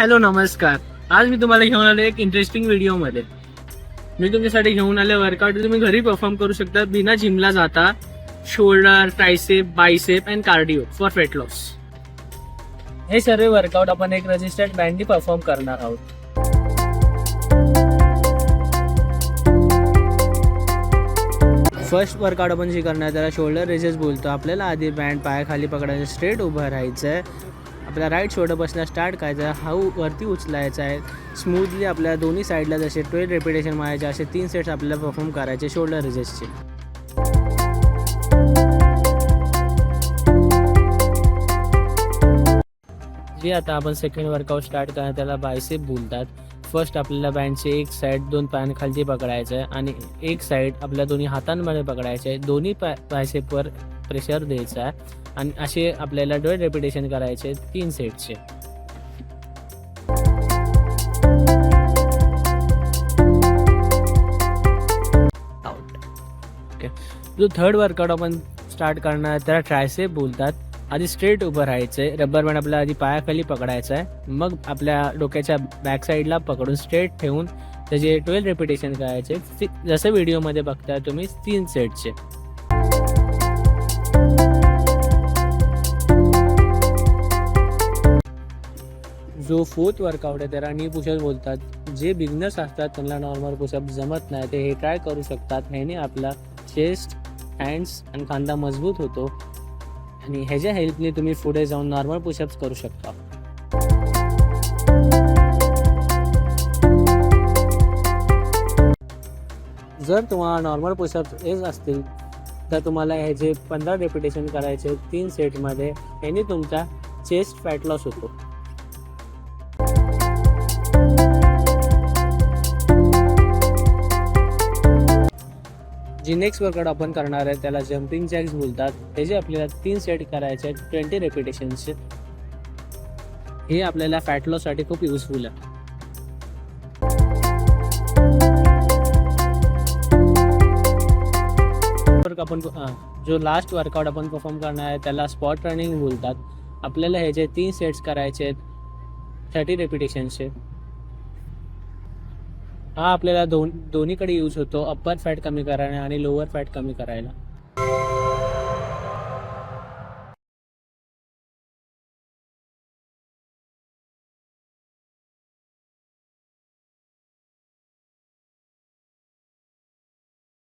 Hello नमस्कार. आज मी तुम्हाला घेऊन आलो एक इंटरेस्टिंग व्हिडिओमध्ये. मी तुमच्यासाठी घेऊन आले वर्कआउट तुम्ही घरी परफॉर्म करू शकता. बिना जिमला जाता. Shoulder tricep bicep and cardio for fat loss हे सर्व वर्कआउट आपण एक रजिस्टर्ड बँडनी परफॉर्म करणार आहोत. फर्स्ट वर्कआउट आपण जे करणार त्याला शोल्डर रेजेस बोलतो. आपल्याला आधी बँड पायाखाली पकडायचं स्ट्रेट उभं राहायचं आहे आपल्या राईट शोल्डरपासून स्टार्ट करायचा आहे वरती उचलायचा आहे. स्मूथली आपल्या दोन्ही साईडला जसे ट्वेल्व रेपिटेशन मारायचे असे तीन सेट्स आपल्याला परफॉर्म करायचे शोल्डर रिजेसचे जे आता आपण सेकंड वर्कआउट स्टार्ट करणार त्याला बायसेप बोलतात. फर्स्ट आपल्याला बँडचे एक साईड दोन पायांखालती पकडायचं आहे आणि एक साईड आपल्या दोन्ही हातांमध्ये पकडायचं आहे. दोन्ही पाय बायसेपवर प्रेशर द्यायचं आहे आणि असे आपल्याला डोळे रेपिटेशन करायचे तीन सेटचे ओके जो थर्ड वर्कआउट आपण स्टार्ट करणार त्याला ट्रायसेप बोलतात. आधी स्ट्रेट उभं राहायचं आहे रबर बँड आपल्याला आधी पायाखाली पकडायचं आहे. मग आपल्या डोक्याच्या बॅक साईडला पकडून स्ट्रेट ठेवून त्याचे ट्वेल्व रेपिटेशन करायचे. जसं व्हिडिओमध्ये बघताय तुम्ही तीन सेटचे जो फोर्थ वर्कआउट आहे त्याला नी पुशअप बोलतात. जे बिगनर्स असतात त्यांना नॉर्मल पुशअप जमत नाही. ते हे ट्राय करू शकतात? ह्याने आपला चेस्ट हँड्स आणि खांदा मजबूत होतो. आणि ह्याच्या हेल्पने तुम्ही पुढे जाऊन नॉर्मल पुशअप्स करू शकता. जर तुम्हाला नॉर्मल पुशअप्स येत असतील तर तुम्हाला ह्याचे पंधरा रेपिटेशन करायचे तीन सेटमध्ये ह्याने तुमचा चेस्ट फॅट लॉस होतो. जी नेक्स्ट वर्कआउट आपण करणार आहे त्याला जम्पिंग जॅक्स बोलतात. त्याचे आपल्याला तीन सेट करायचे आहेत ट्वेंटी रेपिटेशनचे हे आपल्याला फॅट लॉससाठी खूप युजफुल आहे. वर्क आपण जो लास्ट वर्कआउट आपण परफॉर्म करणार आहे त्याला स्पॉट रनिंग बोलतात. आपल्याला ह्याचे तीन सेट्स करायचे आहेत थर्टी रेपिटेशनचे हा आपल्याला दोन दोन्हीकडे यूज होतो. अप्पर फॅट कमी करायला आणि लोअर फॅट कमी करायला.